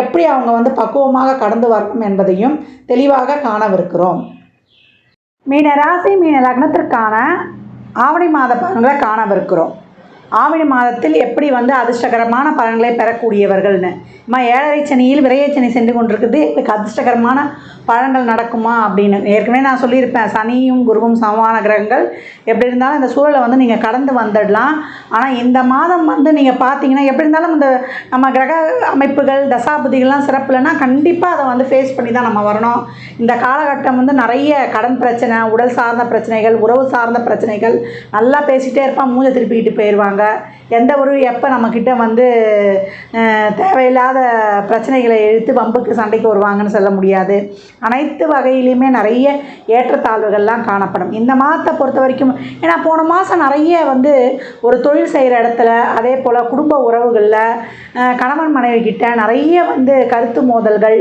எப்படி அவங்க வந்து பக்குவமாக கடந்து வரணும் என்பதையும் தெளிவாக காணவிருக்கிறோம். மீன ராசி மீன லக்னத்திற்கான ஆவணி மாத பலன்களை காணவிருக்கிறோம். ஆவணி மாதத்தில் எப்படி வந்து அதிர்ஷ்டகரமான பலன்களை பெறக்கூடியவர்கள்னு. நம்ம ஏழரை சனியில் விரையச்சனி சென்று கொண்டிருக்குது. எங்களுக்கு அதிர்ஷ்டகரமான பழங்கள் நடக்குமா அப்படின்னு. ஏற்கனவே நான் சொல்லியிருப்பேன் சனியும் குருவும் சமமான கிரகங்கள். எப்படி இருந்தாலும் இந்த சூழலை வந்து நீங்கள் கடந்து வந்துடலாம். ஆனால் இந்த மாதம் வந்து நீங்கள் பார்த்தீங்கன்னா எப்படி இருந்தாலும் இந்த நம்ம கிரக அமைப்புகள் தசாபதிகள்லாம் சிறப்பு இல்லைன்னா கண்டிப்பாக அதை வந்து ஃபேஸ் பண்ணி தான் நம்ம வரணும். இந்த காலகட்டம் வந்து நிறைய கடன் பிரச்சனை உடல் சார்ந்த பிரச்சனைகள் உறவு சார்ந்த பிரச்சனைகள் நல்லா பேசிகிட்டே இருப்பான் மூஞ்சை திருப்பிக்கிட்டு போயிடுவாங்க. எந்த ஒரு எப்போ நம்மக்கிட்ட வந்து தேவையில்லாத பிரச்சனைகளை இழுத்து வம்புக்கு சண்டைக்கு வருவாங்கன்னு சொல்ல முடியாது. அனைத்து வகையிலையுமே நிறைய ஏற்றத்தாழ்வுகள்லாம் காணப்படும். இந்த மாதத்தை பொறுத்த வரைக்கும் ஏன்னா போன மாதம் நிறைய வந்து ஒரு தொழில் செய்கிற இடத்துல அதே போல் குடும்ப உறவுகளில் கணவன் மனைவி கிட்ட நிறைய வந்து கருத்து மோதல்கள்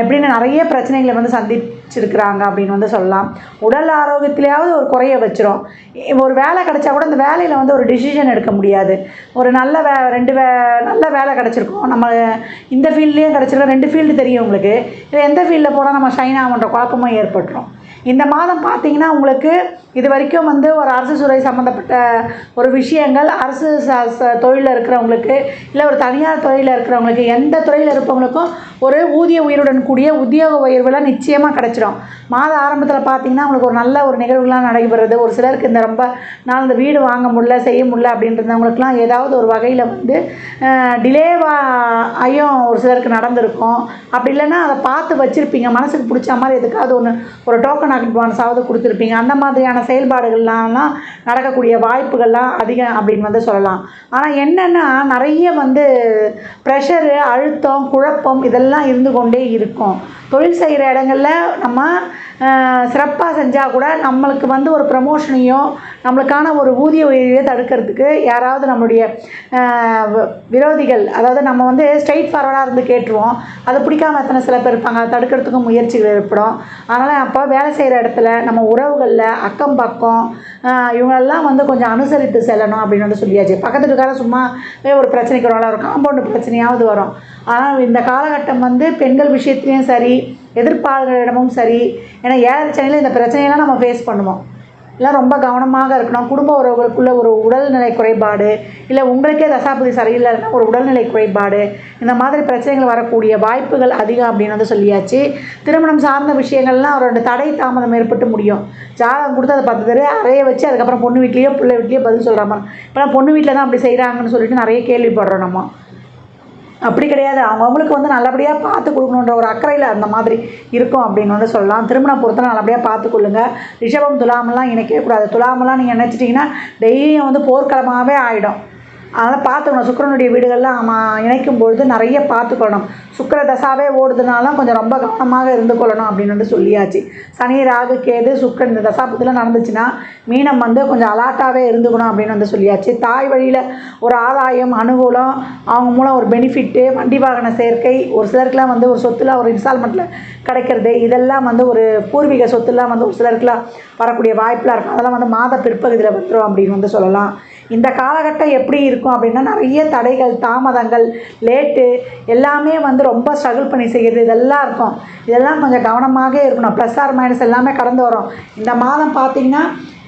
இப்படின்னு நிறைய பிரச்சனைகளை வந்து சந்தி சந்திச்சிருக்கிறாங்க அப்படின்னு வந்து சொல்லலாம். உடல் ஆரோக்கியத்திலேயாவது ஒரு குறைய வச்சிரும். ஒரு வேலை கிடச்சா கூட அந்த வேலையில் வந்து ஒரு டிசிஷன் எடுக்க முடியாது. ஒரு நல்ல வே ரெண்டு வே நல்ல வேலை கிடச்சிருக்கும். நம்ம இந்த ஃபீல்ட்லேயும் கிடச்சிருக்கோம் ரெண்டு ஃபீல்டு தெரியும் உங்களுக்கு. இல்லை எந்த ஃபீல்டில் போனால் நம்ம ஷைன் ஆகுன்ற குழப்பமும் ஏற்பட்டுரும். இந்த மாதம் பார்த்தீங்கன்னா உங்களுக்கு இது வரைக்கும் வந்து ஒரு அரசு துறை சம்மந்தப்பட்ட ஒரு விஷயங்கள் அரசு ச ச தொழிலில் இருக்கிறவங்களுக்கு இல்லை ஒரு தனியார் துறையில் இருக்கிறவங்களுக்கு எந்த துறையில் இருப்பவங்களுக்கும் ஒரு ஊதிய உயர்வுடன் கூடிய உத்தியோக உயர்வுலாம் நிச்சயமாக கிடச்சிடும் மாத ஆரம்பத்தில் பார்த்தீங்கன்னா அவங்களுக்கு ஒரு நல்ல ஒரு நிகழ்வுலாம் நடைபெறுது. ஒரு சிலருக்கு இந்த ரொம்ப நாள் இந்த வீடு வாங்க முடியல செய்ய முடியல அப்படின்றவங்களுக்குலாம் ஏதாவது ஒரு வகையில் வந்து டிலேவா ஆகியும் ஒரு சிலருக்கு நடந்திருக்கும். அப்படி இல்லைன்னா அதை பார்த்து வச்சுருப்பீங்க. மனசுக்கு பிடிச்ச மாதிரி எதுக்காவது ஒன்று ஒரு டோக்கன் அட்வான்ஸாவது கொடுத்துருப்பீங்க. அந்த மாதிரியான செயல்பாடுகள்லாம் நடக்கக்கூடிய வாய்ப்புகள்லாம் அதிகம் அப்படின்னு வந்து சொல்லலாம். ஆனால் என்னென்னா நிறைய வந்து ப்ரெஷரு அழுத்தம் குழப்பம் இதெல்லாம் இருந்து கொண்டே இருக்கும். தொழில் செய்கிற இடங்கள்ல நம்ம சிறப்பாக செஞ்சால் கூட நம்மளுக்கு வந்து ஒரு ப்ரமோஷனையோ நம்மளுக்கான ஒரு ஊதிய உயர்வையோ தடுக்கிறதுக்கு யாராவது நம்மளுடைய வ- விரோதிகள் அதாவது நம்ம வந்து ஸ்ட்ரைட் ஃபார்வர்டாக இருந்து கேட்டுருவோம். அது பிடிக்காம எத்தனை சில பேர் இருப்பாங்க அதை தடுக்கிறதுக்கும் முயற்சிகள் ஏற்படும். அதனால் அப்போ வேலை செய்கிற இடத்துல நம்ம உறவுகளில் அக்கம் பக்கம் இவங்களெல்லாம் வந்து கொஞ்சம் அனுசரித்து செல்லணும் அப்படின்னு வந்து சொல்லியாச்சு. பக்கத்து வீட்டுக்காரன் சும்மா ஒரு பிரச்சனைக்கு வரும்ல ஒரு காம்பவுண்டு பிரச்சனையாவது வரும். ஆனால் இந்த காலகட்டம் வந்து பெண்கள் விஷயத்துலேயும் சரி எதிர்ப்பாளர்களிடமும் சரி ஏன்னா ஏழரை சனியில் இந்த பிரச்சனையெல்லாம் நம்ம ஃபேஸ் பண்ணுவோம். எல்லாம் ரொம்ப கவனமாக இருக்கணும். குடும்ப உறவுகளுக்குள்ள ஒரு உடல்நிலை குறைபாடு இல்லை உங்களுக்கே தசாபதி சரியில்லைன்னா ஒரு உடல்நிலை குறைபாடு இந்த மாதிரி பிரச்சனைகள் வரக்கூடிய வாய்ப்புகள் அதிகம் அப்படின்னு வந்து சொல்லியாச்சு. திருமணம் சார்ந்த விஷயங்கள்லாம் அவரோட ரெண்டு தடை தாமதம் ஏற்பட்டு முடியும். ஜாதகம் கொடுத்து அதை பத்து பேர் அறைய வச்சு அதுக்கப்புறம் பொண்ணு வீட்லேயோ பிள்ளை வீட்லேயோ பதில் சொல்கிற மாதிரி. இப்போலாம் பொண்ணு வீட்டில் தான் அப்படி செய்கிறாங்கன்னு சொல்லிட்டு நிறைய கேள்விப்படுறோம் நம்ம. அப்படி கிடையாது. அவங்கவுங்களுக்கு வந்து நல்லபடியாக பார்த்து கொடுக்கணுன்ற ஒரு அக்கறையில் அந்த மாதிரி இருக்கும் அப்படின்னு வந்து சொல்லலாம். திருமண பொறுத்த நல்லபடியாக பார்த்துக்கொள்ளுங்க ரிஷபம் துலாமெல்லாம் இணைக்கவே கூடாது. துலாமெல்லாம் நீங்கள் நினச்சிட்டிங்கன்னா டெய்லியும் வந்து போர்க்களமாகவே ஆகிடும் அதனால் பார்த்துக்கணும். சுக்கரனுடைய வீடுகள்லாம் நம்ம இணைக்கும் பொழுது நிறைய பார்த்துக்கொள்ளணும். சுக்கர தசாவே ஓடுதுனாலும் கொஞ்சம் ரொம்ப கவனமாக இருந்து கொள்ளணும் அப்படின்னு வந்து சொல்லியாச்சு. சனி ராகு கேது சுக்கரன் இந்த தசாபத்தில் நடந்துச்சுன்னா மீனம் வந்து கொஞ்சம் அலாட்டாகவே இருந்துக்கணும் அப்படின்னு வந்து சொல்லியாச்சு. தாய் வழியில் ஒரு ஆதாயம் அனுகூலம் அவங்க மூலம் ஒரு பெனிஃபிட்டு வண்டி வாகன சேர்க்கை ஒரு சிலருக்குலாம் வந்து ஒரு சொத்துல ஒரு இன்ஸ்டால்மெண்ட்டில் கிடைக்கிறது இதெல்லாம் வந்து ஒரு பூர்வீக சொத்துலாம் வந்து ஒரு சிலருக்குலாம் வரக்கூடிய வாய்ப்பெலாம் இருக்கும். அதெல்லாம் வந்து மாத பிற்பகுதியில் வந்துடும் அப்படின்னு வந்து சொல்லலாம். இந்த காலகட்டம் எப்படி இருக்கும் அப்படின்னா நிறைய தடைகள் தாமதங்கள் லேட்டு எல்லாமே வந்து ரொம்ப ஸ்ட்ரகிள் பண்ணி செய்கிறது இதெல்லாம் இருக்கும். இதெல்லாம் கொஞ்சம் கவனமாக இருக்கணும். ப்ளஸ் ஆர் மைனஸ் எல்லாமே கடந்து வரும். இந்த மாதம் பார்த்தீங்கன்னா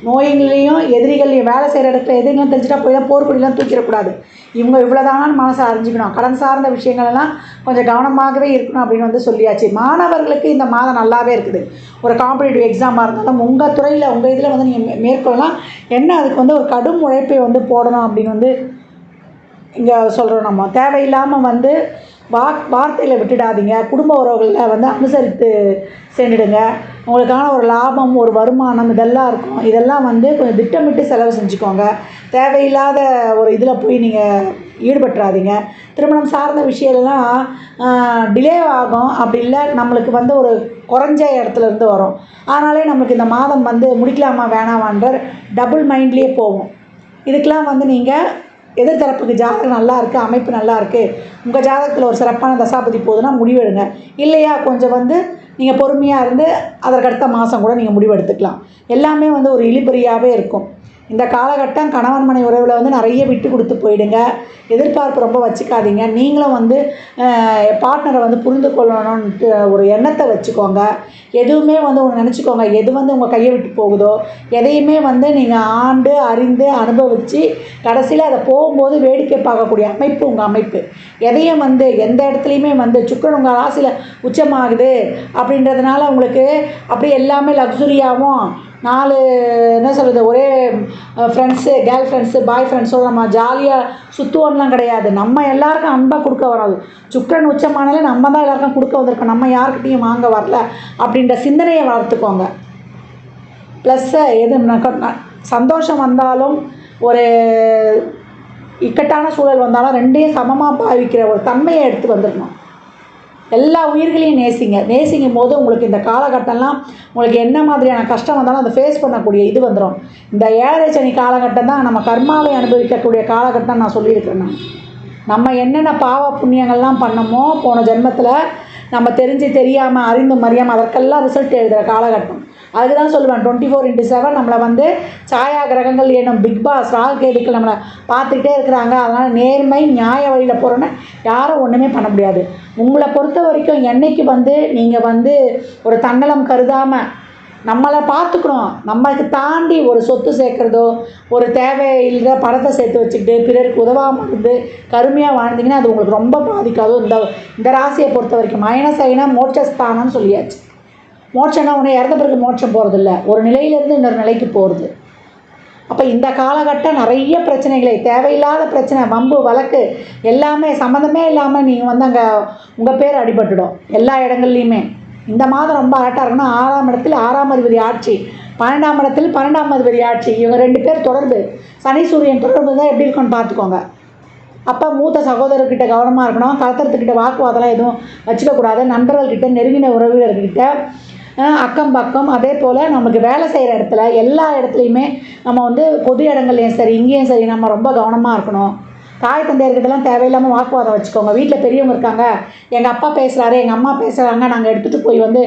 நோய்களையும் எதிரிகளையும் வேலை செய்கிற இடத்துல எதிரிகளும் தெரிஞ்சுட்டா போய் தான் போர்க்குடிலாம் தூக்கிடக்கூடாது. இவங்க இவ்வளோதானான்னு மனசை அறிஞ்சிக்கணும். கடன் சார்ந்த விஷயங்கள் எல்லாம் கொஞ்சம் கவனமாகவே இருக்கணும் அப்படின்னு வந்து சொல்லியாச்சு. மாணவர்களுக்கு இந்த மாதம் நல்லாவே இருக்குது. ஒரு காம்படிட்டிவ் எக்ஸாமாக இருந்தாலும் உங்கள் துறையில் உங்கள் இதில் வந்து நீங்கள் மேற்கொள்ளலாம். என்ன அதுக்கு வந்து ஒரு கடும் உழைப்பை வந்து போடணும் அப்படின்னு வந்து இங்கே சொல்கிறோம் நம்ம. தேவையில்லாமல் வந்து வா வார்த்தையில் விட்டுடாதீங்க. குடும்ப உறவுகளில் வந்து அனுசரித்து சென்றுடுங்க உங்களுக்கான ஒரு லாபம் ஒரு வருமானம் இதெல்லாம் இருக்கும். இதெல்லாம் வந்து கொஞ்சம் திட்டமிட்டு செலவு செஞ்சுக்கோங்க. தேவையில்லாத ஒரு இதில் போய் நீங்கள் ஈடுபட்டுறாதீங்க. திருமணம் சார்ந்த விஷயம்லாம் டிலே ஆகும். அப்படி இல்லை நம்மளுக்கு வந்து ஒரு குறைஞ்ச இடத்துல இருந்து வரும். ஆனாலே நம்மளுக்கு இந்த மாதம் வந்து முடிக்கலாமா வேணாமான்ற டபுள் மைண்ட்லேயே போகும் இதுக்கெலாம் வந்து நீங்கள் எதிர்த்தரப்புக்கு ஜாதகம் நல்லா இருக்குது அமைப்பு நல்லா இருக்குது உங்கள் ஜாதகத்தில் ஒரு சிறப்பான தசாபதி போகுதுன்னா முடிவெடுங்க. இல்லையா கொஞ்சம் வந்து நீங்கள் பொறுமையாக இருந்து அதற்கடுத்த மாதம் கூட நீங்கள் முடிவெடுத்துக்கலாம். எல்லாமே வந்து ஒரு இழிபறியாகவே இருக்கும். இந்த காலகட்டம் கணவன் மனை உறவில் வந்து நிறைய விட்டு கொடுத்து போயிடுங்க. எதிர்பார்ப்பு ரொம்ப வச்சுக்காதீங்க. நீங்களும் வந்து பார்ட்னரை வந்து புரிந்து கொள்ளணும்ன்ட்டு ஒரு எண்ணத்தை வச்சுக்கோங்க. எதுவுமே வந்து ஒன்று நினச்சிக்கோங்க. எது வந்து உங்கள் கையை விட்டு போகுதோ எதையுமே வந்து நீங்கள் ஆண்டு அறிந்து அனுபவித்து கடைசியில் அதை போகும்போது வேடிக்கை பார்க்கக்கூடிய அமைப்பு உங்கள் அமைப்பு. எதையும் வந்து எந்த இடத்துலையுமே வந்து சுக்கரன் உங்கள் ராசியில் உச்சமாகுது அப்படின்றதுனால உங்களுக்கு அப்படியே எல்லாமே லக்ஸுரியாகவும் நாலு என்ன சொல்கிறது ஒரே ஃப்ரெண்ட்ஸு கேர்ள் ஃப்ரெண்ட்ஸு பாய் ஃப்ரெண்ட்ஸோ நம்ம ஜாலியாக சுற்றுவோம்லாம் கிடையாது. நம்ம எல்லாருக்கும் அன்பாக கொடுக்க வராது. சுக்கரன் உச்சமானாலே நம்ம தான் எல்லாருக்கும் கொடுக்க வந்திருக்கோம். நம்ம யாருக்கிட்டையும் வாங்க வரல அப்படின்ற சிந்தனையை வளர்த்துக்கோங்க. ப்ளஸ்ஸு எது சந்தோஷம் வந்தாலும் ஒரு இக்கட்டான சூழல் வந்தாலும் ரெண்டையும் சமமாக பாவிக்கிற ஒரு தன்மையை எடுத்து வந்துடணும். எல்லா உயிர்களையும் நேசிங்க. நேசிக்கும் போது உங்களுக்கு இந்த காலகட்டம்லாம் உங்களுக்கு என்ன மாதிரியான கஷ்டம் வந்தாலும் அதை ஃபேஸ் பண்ணக்கூடிய இது வந்துடும் இந்த ஏழரை சனி காலகட்டம் தான் நம்ம கர்மாவை அனுபவிக்கக்கூடிய காலகட்டம் நான் சொல்லியிருக்கிறேன் நான். நம்ம என்னென்ன பாவ புண்ணியங்கள்லாம் பண்ணமோ போன ஜென்மத்தில் நம்ம தெரிஞ்சு தெரியாமல் அறிந்து மறியாமல் அதற்கெல்லாம் ரிசல்ட் எழுதுகிற காலகட்டம். அதுக்கு தான் சொல்லுவேன் டுவெண்ட்டி ஃபோர் இன்ட்டு செவன் நம்மளை வந்து சாயா கிரகங்கள் எனும் பிக் பாஸ் ராகு கேதுக்கள் நம்மளை பார்த்துக்கிட்டே இருக்கிறாங்க. அதனால் நேர்மை நியாய வழியில் போகிறோன்னு யாரும் ஒன்றுமே பண்ண முடியாது. உங்களை பொறுத்த வரைக்கும் என்னைக்கு வந்து நீங்கள் வந்து ஒரு தன்னலம் கருதாமல் நம்மளை பார்த்துக்கணும். நம்மளுக்கு தாண்டி ஒரு சொத்து சேர்க்குறதோ ஒரு தேவையில்லாத பணத்தை சேர்த்து வச்சுக்கிட்டு பிறருக்கு உதவாமல் இருந்து கருமையாக வாழ்ந்தீங்கன்னா அது உங்களுக்கு ரொம்ப பாதிக்காதோ இந்த இந்த ராசியை பொறுத்த வரைக்கும். மைனஸ் ஐனா மோட்சஸ்தானம்னு சொல்லியாச்சு. மோட்சம்னா உன்னை இறந்த பிறகு மோட்சம் போகிறதில்ல ஒரு நிலையிலேருந்து இன்னொரு நிலைக்கு போகிறது அப்போ இந்த காலகட்டம் நிறைய பிரச்சனைகளை தேவையில்லாத பிரச்சனை வம்பு வழக்கு எல்லாமே சம்மந்தமே இல்லாமல் நீங்கள் வந்து அங்கே உங்கள் பேர் அடிபட்டுடும். எல்லா இடங்கள்லையுமே. இந்த மாதம் ரொம்ப ஆட்டாக இருக்கணும் ஆறாம் இடத்தில் ஆறாம் அதிபதி ஆட்சி பன்னெண்டாம் இடத்தில் பன்னெண்டாம் அதிபதி ஆட்சி. இவங்க ரெண்டு பேர் தொடர்பு. சனி சூரியன் தொடர்பு தான் எப்படி இருக்குன்னு பார்த்துக்கோங்க. அப்போ மூத்த சகோதரர்கிட்ட கவனமாக இருக்கணும். கலத்துறதுக்கிட்ட வாக்குவாதம்லாம் எதுவும் வச்சுக்கக்கூடாது. நண்பர்கள்கிட்ட நெருங்கின உறவினர்கிட்ட அக்கம் பக்கம் அதே போல் நமக்கு வேலை செய்கிற இடத்துல எல்லா இடத்துலையுமே நம்ம வந்து பொது இடங்கள்லையும் சரி இங்கேயும் சரி நம்ம ரொம்ப கவனமாக இருக்கணும். தாய் தந்தையர்கிட்டலாம் தேவையில்லாமல் வாக்குவாதம் வச்சுக்கோங்க. வீட்டில் பெரியவங்க இருக்காங்க. எங்கள் அப்பா பேசுகிறாரு எங்கள் அம்மா பேசுகிறாங்க நாங்கள் எடுத்துகிட்டு போய் வந்து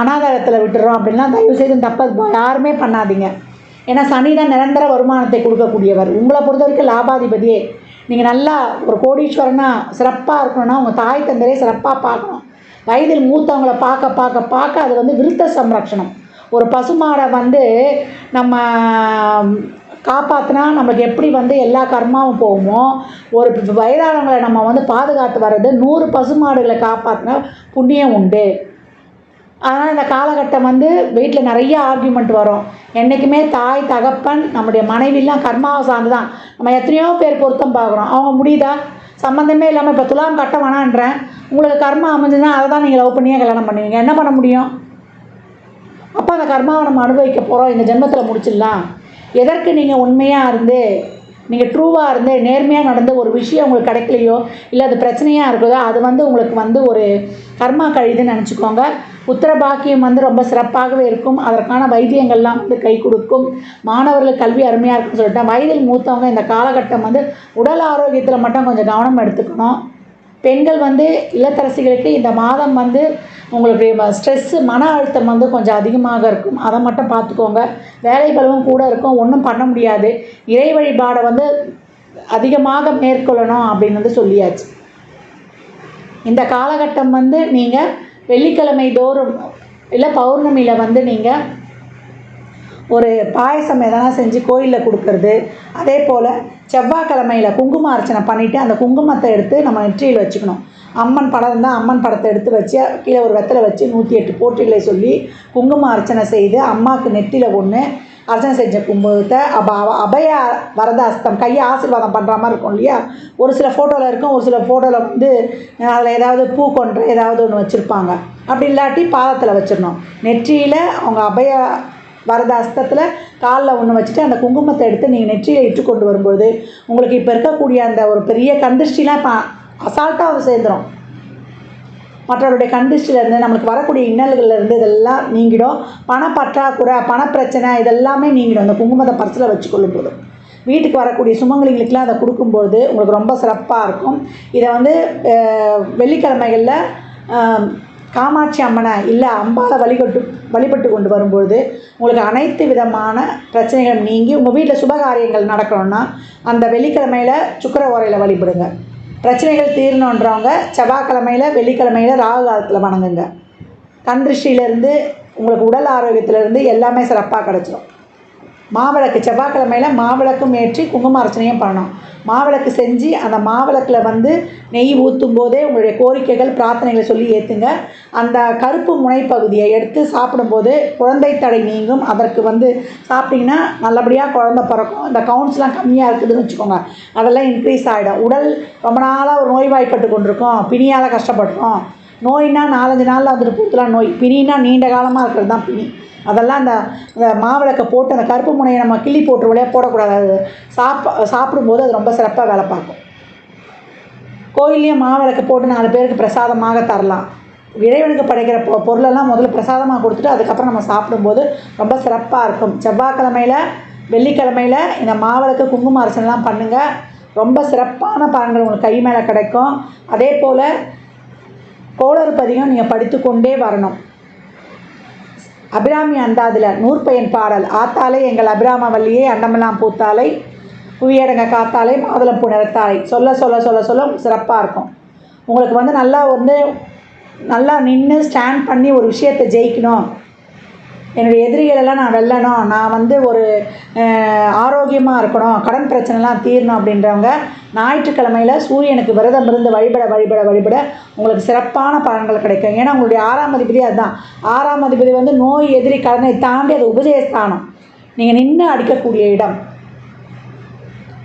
அனாதாரத்தில் விட்டுறோம் அப்படின்லாம் தயவு செய்து தப்பாக யாருமே பண்ணாதீங்க. ஏன்னா சனி தான் நிரந்தர வருமானத்தை கொடுக்கக்கூடியவர். உங்களை பொறுத்த வரைக்கும் லாபாதிபதியே. நீங்கள் நல்லா ஒரு கோடீஸ்வரனாக சிறப்பாக இருக்கணும்னா உங்கள் தாய் தந்தையே சிறப்பாக பார்க்கணும். வயதில் மூத்தவங்கள பார்க்க பார்க்க பார்க்க அது வந்து விருத்த சம்ரக்ஷணம் ஒரு பசுமாடை வந்து நம்ம காப்பாற்றினா நமக்கு எப்படி வந்து எல்லா கர்மாவும் போகுமோ ஒரு வயதானவங்களை நம்ம வந்து பாதுகாத்து வர்றது நூறு பசுமாடுகளை காப்பாற்றினா புண்ணியம் உண்டு. அதனால் இந்த காலகட்டம் வந்து வீட்டில் நிறைய ஆர்கியூமெண்ட் வரும். என்றைக்குமே தாய் தகப்பன் நம்முடைய மனைவிலாம் கர்மாவை சார்ந்து தான் நம்ம எத்தனையோ பேர் பொருத்தம் பார்க்குறோம். அவங்க முடியுதா? சம்மந்தமே இல்லாமல் இப்போ துலாம் கட்ட வேணான்றேன். உங்களுக்கு கர்மா அமைஞ்சுன்னா அதை தான் நீங்கள் லவ் பண்ணியே கல்யாணம் பண்ணுவீங்க. என்ன பண்ண முடியும்? அப்போ அந்த கர்மாவை நம்ம அனுபவிக்க போகிறோம் இந்த ஜென்மத்தில் முடிச்சிடலாம். எதற்கு நீங்கள் உண்மையாக இருந்து நீங்கள் ட்ரூவாக இருந்து நேர்மையாக நடந்த ஒரு விஷயம் உங்களுக்கு கிடைக்கலையோ இல்லை அது பிரச்சனையாக இருக்குதோ அது வந்து உங்களுக்கு வந்து ஒரு கர்மா கழிதுன்னு நினச்சிக்கோங்க. உத்தர பாக்கியம் வந்து ரொம்ப சிறப்பாகவே இருக்கும். அதற்கான வைத்தியங்கள்லாம் வந்து கை கொடுக்கும். மாணவர்களுக்கு கல்வி அருமையாக இருக்கும்னு சொல்லிட்டேன். வயதில் மூத்தவங்க இந்த காலகட்டம் வந்து உடல் ஆரோக்கியத்தில் மட்டும் கொஞ்சம் கவனம் எடுத்துக்கணும். பெண்கள் வந்து இல்லத்தரசிகளுக்கு இந்த மாதம் வந்து உங்களுடைய ஸ்ட்ரெஸ்ஸு மன அழுத்தம் வந்து கொஞ்சம் அதிகமாக இருக்கும். அதை மட்டும் பார்த்துக்கோங்க. வேலை பலவும் கூட இருக்கும். ஒன்றும் பண்ண முடியாது. இறை வழிபாடை வந்து அதிகமாக மேற்கொள்ளணும் அப்படின்னு வந்து சொல்லியாச்சு. இந்த காலகட்டம் வந்து நீங்கள் வெள்ளிக்கிழமை தோறும் இல்லை பௌர்ணமியில் வந்து நீங்கள் ஒரு பாயசம் எதனா செஞ்சு கோயிலில் கொடுக்கறது அதே போல் செவ்வாய்க்கிழமையில் குங்கும அர்ச்சனை பண்ணிவிட்டு அந்த குங்குமத்தை எடுத்து நம்ம நெற்றியில் வச்சுக்கணும். அம்மன் படம் இருந்தால் அம்மன் படத்தை எடுத்து வச்சு கீழே ஒரு வெத்தலை வச்சு நூற்றி எட்டு போட்டிகளை சொல்லி குங்கும அர்ச்சனை செய்து அம்மாவுக்கு நெற்றியில் ஒன்று அர்ச்சனை செஞ்ச கும்பத்தை அப அபய வரத அஸ்தம் கையை ஆசீர்வாதம் பண்ணுற மாதிரி இருக்கும் இல்லையா? ஒரு சில ஃபோட்டோவில் இருக்கும் ஒரு சில ஃபோட்டோவில் வந்து அதில் ஏதாவது பூ கொண்டு ஏதாவது ஒன்று வச்சுருப்பாங்க. அப்படி இல்லாட்டி பாதத்தில் வச்சிடணும். நெற்றியில் அவங்க அபய வரத அஸ்தத்தில் காலில் ஒன்று வச்சுட்டு அந்த குங்குமத்தை எடுத்து நீங்கள் நெற்றியில் இட்டு கொண்டு வரும்போது உங்களுக்கு இப்போ இருக்கக்கூடிய அந்த ஒரு பெரிய கந்திருஷ்டிலாம் இப்போ அசால்ட்டாக அது சேர்ந்துடும் மற்றவருடைய கண்டிஸ்டிலேருந்து நம்மளுக்கு வரக்கூடிய இன்னல்கள்லேருந்து இதெல்லாம் நீங்கிடும். பணப்பற்றாக்குறை பணப்பிரச்சனை இதெல்லாமே நீங்கிடும். அந்த குங்குமத்தை பர்ஸில் வச்சுக்கொள்ளும் போது வீட்டுக்கு வரக்கூடிய சுமங்கலிங்களுக்கெல்லாம் அதை கொடுக்கும்போது உங்களுக்கு ரொம்ப சிறப்பாக இருக்கும். இதை வந்து வெள்ளிக்கிழமைகளில் காமாட்சி அம்மனை இல்லை அம்பாவை வழிபட்டு வழிபட்டு கொண்டு வரும்பொழுது உங்களுக்கு அனைத்து விதமான பிரச்சனைகள் நீங்கி உங்கள் வீட்டில் சுபகாரியங்கள் நடக்கணும்னா அந்த வெள்ளிக்கிழமையில் சுக்கர ஓரையில் வழிபடுங்க. பிரச்சனைகள் தீரணுன்றவங்க செவ்வாய்க்கிழமையில் வெள்ளிக்கிழமையில் ராகு காலத்தில் வணங்குங்க. கண் திருஷ்டியிலேருந்து உங்களுக்கு உடல் ஆரோக்கியத்திலேருந்து எல்லாமே சிறப்பாக கிடச்சிரும். மாவிளக்கு செவ்வாய்க்கிழமையில் மாவிளக்கும் ஏற்றி குங்கும அர்ச்சனையும் பண்ணணும். மாவிளக்கு செஞ்சு அந்த மாவிளக்கில் வந்து நெய் ஊற்றும் போதே உங்களுடைய கோரிக்கைகள் பிரார்த்தனைகளை சொல்லி ஏற்றுங்க அந்த கருப்பு முனைப்பகுதியை எடுத்து சாப்பிடும்போது குழந்தை தடை நீங்கும். அதற்கு வந்து சாப்பிட்டிங்கன்னா நல்லபடியாக குழந்தை பிறக்கும். இந்த கவுண்ட்ஸ்லாம் கம்மியாக இருக்குதுன்னு வச்சுக்கோங்க. அதெல்லாம் இன்க்ரீஸ் ஆகிடும் உடல் ரொம்ப நாளாக ஒரு நோய்வாய்ப்பட்டு கொண்டிருக்கோம். பிணியால் கஷ்டப்படுறோம் நோய்னா நாலஞ்சு நாளில் வந்துட்டு பூத்துலாம் நோய். பிணினா நீண்ட காலமாக இருக்கிறது தான் பிணி. அதெல்லாம் அந்த அந்த மாவிளக்கை போட்டு அந்த கருப்பு முனையை நம்ம கிள்ளி போட்டு வழியாக போடக்கூடாது. அது சாப்பா சாப்பிடும்போது அது ரொம்ப சிறப்பாக வேலை பார்க்கும். கோயில்லையும் மாவிளக்கு போட்டு நாலு பேருக்கு பிரசாதமாக தரலாம். இறைவனுக்கு படைக்கிற பொ பொருளெல்லாம் முதல்ல பிரசாதமாக கொடுத்துட்டு அதுக்கப்புறம் நம்ம சாப்பிடும்போது ரொம்ப சிறப்பாக இருக்கும். செவ்வாய்க்கிழமையில் வெள்ளிக்கிழமையில் இந்த மாவிளக்கு குங்கும அரசனெலாம் பண்ணுங்கள் ரொம்ப சிறப்பான பலன்கள் உங்களுக்கு கை மேலே கிடைக்கும். அதே போல் கோளறு பதிகம் நீங்கள் படித்துக்கொண்டே வரணும். அபிராமி அந்தாதில் நூற்பயன் பாடல் ஆத்தாலே எங்கள் அபிராமவல்லியே அண்டமெல்லாம் பூத்தாலை புவியடங்க காத்தாலை மாதுளம்பூ நிறத்தாலை சொல்ல சொல்ல சொல்ல சொல்ல சிறப்பாக இருக்கும். உங்களுக்கு வந்து நல்லா வந்து நல்லா நின்று ஸ்டாண்ட் பண்ணி ஒரு விஷயத்தை ஜெயிக்கணும். என்னுடைய எதிரிகளெல்லாம் நான் வெல்லணும். நான் வந்து ஒரு ஆரோக்கியமாக இருக்கணும். கடன் பிரச்சனைலாம் தீரணும் அப்படின்றவங்க ஞாயிற்றுக்கிழமையில் சூரியனுக்கு விரதம் இருந்து வழிபட வழிபட வழிபட உங்களுக்கு சிறப்பான பலன்கள் கிடைக்கும். ஏன்னா உங்களுடைய ஆறாம் அதிபதி அதுதான். ஆறாம் அதிபதி வந்து நோய் எதிரி கடனை தாண்டி அது உபஜயஸ்தானம் நீங்கள் நின்று அடிக்கக்கூடிய இடம்.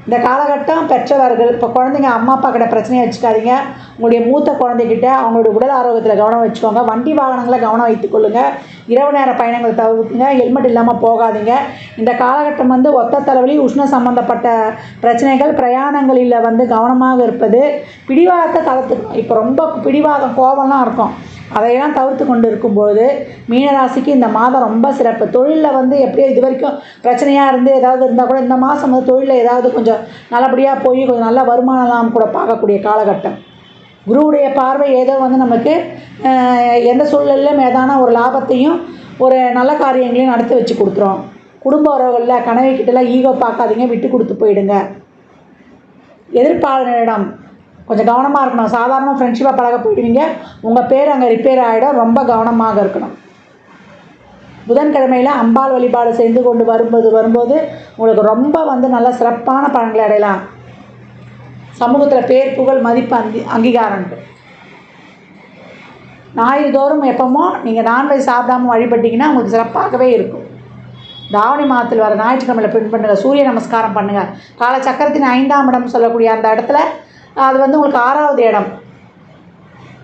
இந்த காலகட்டம் பெற்றவர்கள் இப்போ குழந்தைங்க அம்மா அப்பா கிட்ட பிரச்சனையை வச்சுக்காதீங்க. உங்களுடைய மூத்த குழந்தைகிட்ட அவங்களுடைய உடல் ஆரோக்கியத்தில் கவனம் வச்சுக்கோங்க. வண்டி வாகனங்களை கவனம் வைத்துக்கொள்ளுங்க இரவு நேர பயணங்களை தவிர்த்துங்க. ஹெல்மெட் இல்லாமல் போகாதீங்க. இந்த காலகட்டம் வந்து ஒத்த தலைவலி உஷ்ண சம்மந்தப்பட்ட பிரச்சனைகள் பிரயாணங்களில் வந்து கவனமாக இருப்பது. பிடிவாதத்தை தளர்த்துக்கணும். இப்போ ரொம்ப பிடிவாதம் கோபம்லாம் இருக்கும். அதையெல்லாம் தவிர்த்து கொண்டு இருக்கும்போது மீனராசிக்கு இந்த மாதம் ரொம்ப சிறப்பு. தொழிலில் வந்து எப்படியோ இது வரைக்கும் பிரச்சனையாக இருந்து ஏதாவது இருந்தால் கூட இந்த மாதம் வந்து தொழிலில் ஏதாவது கொஞ்சம் நல்லபடியாக போய் கொஞ்சம் நல்ல வருமானம்லாம் கூட பார்க்கக்கூடிய காலகட்டம். குருவுடைய பார்வை ஏதோ வந்து நமக்கு எந்த சூழ்நிலையிலும் ஏதான ஒரு லாபத்தையும் ஒரு நல்ல காரியங்களையும் நடத்தி வச்சு கொடுத்துரும் குடும்ப உறவுகளில் கனவைக்கிட்டலாம் ஈகோ பார்க்காதீங்க விட்டு கொடுத்து போயிடுங்க. எதிர்ப்பாளரிடம் கொஞ்சம் கவனமாக இருக்கணும். சாதாரணமாக ஃப்ரெண்ட்ஷிப்பாக பழக போயிடுவீங்க. உங்கள் பேர் அங்கே ரிப்பேர் ஆகிடும் ரொம்ப கவனமாக இருக்கணும். புதன்கிழமையில் அம்பாள் வழிபாடு செய்து கொண்டு வரும்போது வரும்போது உங்களுக்கு ரொம்ப வந்து நல்ல சிறப்பான பலன்களை அடையலாம். சமூகத்தில் பேர் புகழ் மதிப்பு அங்கி அங்கீகாரம் உண்டு. ஞாயிறு தோறும் எப்பமோ நீங்கள் நான்வெஜ் சாப்பிடாம வழிபட்டிங்கன்னா உங்களுக்கு சிறப்பாகவே இருக்கும். தாவணி மாதத்தில் வர ஞாயிற்றுக்கிழமையில் பின் பண்ணுங்கள் சூரிய நமஸ்காரம் பண்ணுங்கள் காலச்சக்கரத்தின் ஐந்தாம் இடம் சொல்லக்கூடிய அந்த இடத்துல அது வந்து உங்களுக்கு ஆறாவது இடம்.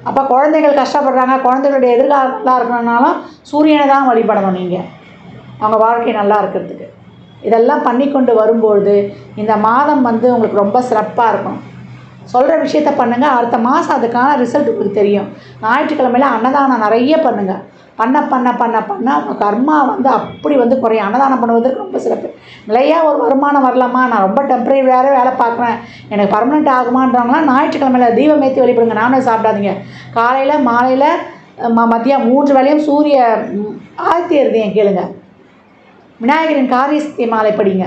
அப்போ குழந்தைகள் கஷ்டப்படுறாங்க குழந்தைகளுடைய எதிர்காலத்தில் இருக்கணும்னாலும் சூரியனை தான் வழிபடணும் நீங்கள் அவங்க வாழ்க்கை நல்லா இருக்கிறதுக்கு. இதெல்லாம் பண்ணி கொண்டு வரும்பொழுது இந்த மாதம் வந்து உங்களுக்கு ரொம்ப சிறப்பாக இருக்கும். சொல்கிற விஷயத்த பண்ணுங்கள் அடுத்த மாதம் அதுக்கான ரிசல்ட் உங்களுக்கு தெரியும். ஞாயிற்றுக்கிழமையில் அன்னதானம் நிறைய பண்ணுங்கள் பண்ண பண்ண பண்ண பண்ண உங்கள் கர்மா வந்து அப்படி வந்து குறையும். அன்னதானம் பண்ணுவதற்கு ரொம்ப சிறப்பு. நிலையாக ஒரு வருமானம் வரலாமா? நான் ரொம்ப டெம்பரரி வேறு வேலை பார்க்குறேன். எனக்கு பர்மனெண்ட் ஆகுமான்றவங்களாம் ஞாயிற்றுக்கிழமையில் தீபம் ஏற்றி வழிபடுங்க. நானும் சாப்பிடாதீங்க. காலையில் மாலையில் ம மதியம் மூன்று வேளையும் சூரிய ம், ஆதித்ய கேளுங்க. விநாயகரின் காரியசக்தி மாலை படிங்க.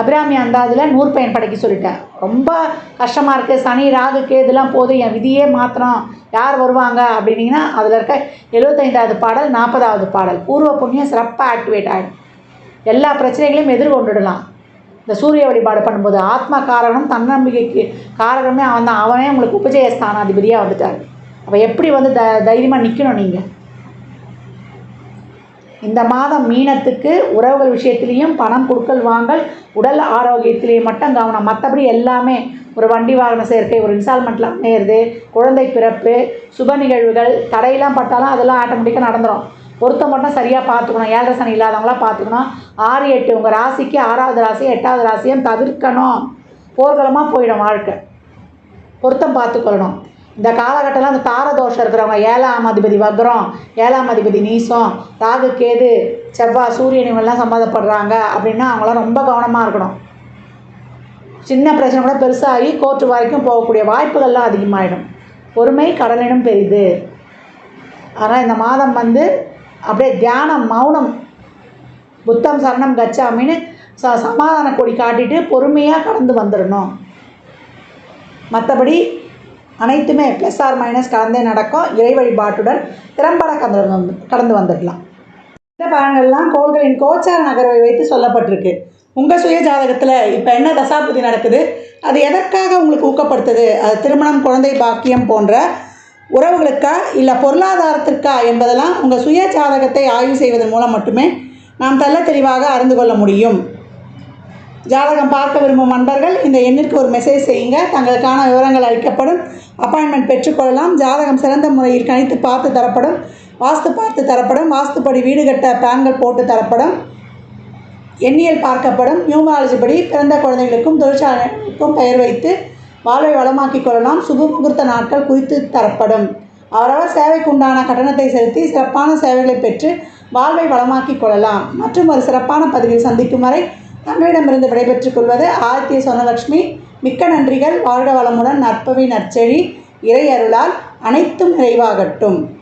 அபிராமி அந்தாதில் நூறு பயன் படைக்க சொல்லிட்டேன் ரொம்ப கஷ்டமாக இருக்குது சனி ராகு கேதுலாம் போதும் என் விதியே மாத்திரம். யார் வருவாங்க அப்படின்னீங்கன்னா அதில் இருக்க எழுபத்தைந்தாவது பாடல் நாற்பதாவது பாடல். பூர்வ புண்ணியம் சிறப்பாக ஆக்டிவேட் ஆகிடும் எல்லா பிரச்சனைகளையும் எதிர்கொண்டுடலாம். இந்த சூரிய வழிபாடு பண்ணும்போது ஆத்மா காரணம் தன்னம்பிக்கைக்கு காரணமே அவன் தான் அவனே உங்களுக்கு உபஜய ஸ்தானாதிபதியாக வந்துட்டார். அப்போ எப்படி வந்து த தைரியமாக நிற்கணும் நீங்கள் இந்த மாதம் மீனத்துக்கு உறவுகள் விஷயத்துலேயும் பணம் கொடுக்கல் வாங்கல் உடல் ஆரோக்கியத்திலேயும் மட்டும் கவனம். மற்றபடி எல்லாமே ஒரு வண்டி வாகன சேர்க்கை ஒரு இன்ஸ்டால்மெண்ட்டில் அமையிறது குழந்தை பிறப்பு சுப நிகழ்வுகள் தடையெல்லாம் பட்டாலும் அதெல்லாம் ஆட்டோமேட்டிக்காக நடந்துடும் பொருத்தம் மட்டும் சரியாக பார்த்துக்கணும். ஏழரை சனி இல்லாதவங்களாம் பார்த்துக்கணும். ஆறு எட்டு உங்கள் ராசிக்கு ஆறாவது ராசி எட்டாவது ராசியும் தவிர்க்கணும். போர்க்களமாக போயிடும் வாழ்க்கை. பொருத்தம் பார்த்துக்கொள்ளணும். இந்த காலகட்டத்தில் அந்த தாரதோஷம் இருக்கிறவங்க ஏழாம் அதிபதி வக்ரம் ஏழாம் அதிபதி நீசம் ராகு கேது செவ்வாய் சூரியன் இவங்கெல்லாம் சம்மந்தப்படுறாங்க அப்படின்னா அவங்களாம் ரொம்ப கவனமாக இருக்கணும். சின்ன பிரச்சனை கூட பெருசாகி கோர்ட்டு வரைக்கும் போகக்கூடிய வாய்ப்புகள்லாம் அதிகமாகிடும் பொறுமை கடலினும் பெரிது. ஆனால் இந்த மாதம் வந்து அப்படியே தியானம் மௌனம் புத்தம் சரணம் கச்சாமின்னு ச சமாதான கொடி காட்டிட்டு பொறுமையாக கடந்து வந்துடணும். மற்றபடி அனைத்துமே ப்ளஸ் ஆர் மைனஸ் கலந்தே நடக்கும். இறை வழிபாட்டுடன் திறம்பட கலந்து வந்து கடந்து வந்துடலாம். இந்த பலன்கள்லாம் கோள்களின் கோச்சார நகர்வை வைத்து சொல்லப்பட்டிருக்கு. உங்கள் சுய ஜாதகத்தில் இப்போ என்ன தசாபுதி நடக்குது? அது எதற்காக உங்களுக்கு ஊக்கப்படுத்துது? அது திருமணம் குழந்தை பாக்கியம் போன்ற உறவுகளுக்கா இல்லை பொருளாதாரத்திற்கா என்பதெல்லாம் உங்கள் சுய ஜாதகத்தை ஆய்வு செய்வதன் மூலம் மட்டுமே நாம் தள்ள தெளிவாக அறிந்து கொள்ள முடியும். ஜாதகம் பார்க்க விரும்பும் நண்பர்கள் இந்த எண்ணிற்கு ஒரு மெசேஜ் செய்யுங்க. தங்களுக்கான விவரங்கள் அளிக்கப்படும். அப்பாயின்மெண்ட் பெற்றுக்கொள்ளலாம். ஜாதகம் சிறந்த முறையில் கணித்து பார்த்து தரப்படும். வாஸ்து பார்த்து தரப்படும். வாஸ்துப்படி வீடு கட்ட பிளான்கள் போட்டு தரப்படும். எண்ணியல் பார்க்கப்படும். நியூமாலஜி படி பிறந்த குழந்தைகளுக்கும் தொழிற்சாலைகளுக்கும் பெயர் வைத்து வாழ்வை வளமாக்கிக் கொள்ளலாம். சுப முகூர்த்த நாட்கள் குறித்து தரப்படும். அவரவர் சேவைக்கு உண்டான கட்டணத்தை செலுத்தி சிறப்பான சேவைகளை பெற்று வாழ்வை வளமாக்கிக் கொள்ளலாம். மற்றும் ஒரு சிறப்பான பதிவில் சந்திக்கும் வரை தமிழிடமிருந்து விடைபெற்றுக் கொள்வது ஆதித்ய சொனலட்சுமி மிக்க நன்றிகள். வாழ்க வளமுடன் நற்பவி நற்செழி. இறை அருளால் அனைத்தும் நிறைவாகட்டும்.